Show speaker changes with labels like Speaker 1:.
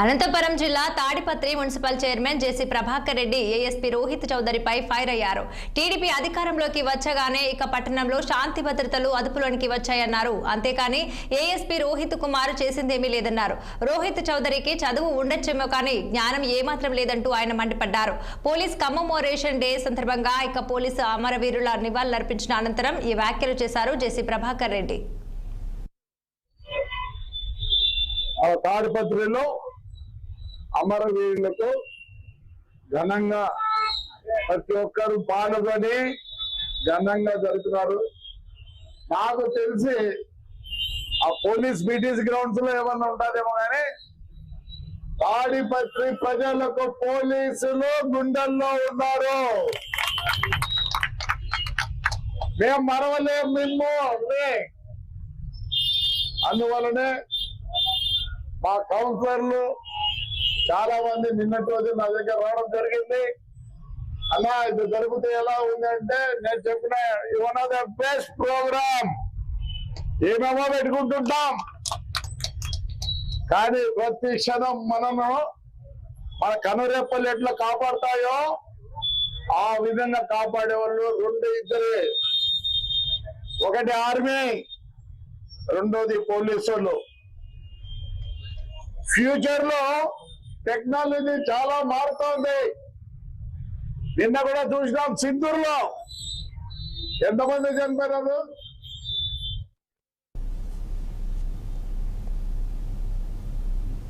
Speaker 1: అనంతపురం జిల్లా Tadipatri municipal chairman JC Prabhakar Reddy ASP Rohit చౌదరిపై fire అయ్యారు. TDP అధికారంలోకి వచ్చగానే ఇక పట్టణంలో శాంతి భద్రతలు అదుపులోనికి వచ్చాయన్నారు. అంతేకాని ఏఎస్పీ రోహిత్ కుమార్ చేసిందేమీ లేదన్నారు. రోహిత్ చౌదరికి చదువు ఉండొచ్చేమో కానీ జ్ఞానం ఏమాత్రం లేదంటూ ఆయన మండిపడ్డారు. పోలీస్ కమ్మమోరేషన్ డే సందర్భంగా ఇక పోలీసు అమరవీరుల నివాళులర్పించిన అనంతరం ఈ వ్యాఖ్యలు చేశారు జేసీ ప్రభాకర్ రెడ్డి.
Speaker 2: తాడిపత్రిలో అమరవీరులకు ఘనంగా ప్రతి ఒక్కరు పాల్గొని ఘనంగా జరుపుతున్నారు నాకు తెలిసి ఆ పోలీస్ బీటీసీ గ్రౌండ్స్లో ఏమన్నా ఉంటుందేమో కానీ తాడిపత్రి ప్రజలకు పోలీసులు గుండెల్లో ఉన్నారు. మేము మరవలేం మిమ్ము అందువలనే మా కౌన్సిలర్లు చాలా మంది నిన్నటి రోజు నా దగ్గర రావడం జరిగింది. అలా ఇది జరిగితే ఎలా ఉంది అంటే నేను చెప్పిన one of the best program ఏమేమో పెట్టుకుంటుంటాం. కానీ ప్రతి క్షణం మనము మన కనురెప్పలు ఎట్లా కాపాడుతాయో ఆ విధంగా కాపాడే వాళ్ళు రెండు ఇద్దరే. ఒకటి ఆర్మీ రెండోది పోలీసులు. ఫ్యూచర్లో టెక్నాలజీ చాలా మారుతోంది. నిన్న కూడా చూసినాం సింధూరులో. ఎంతమంది చనిపోయినారు?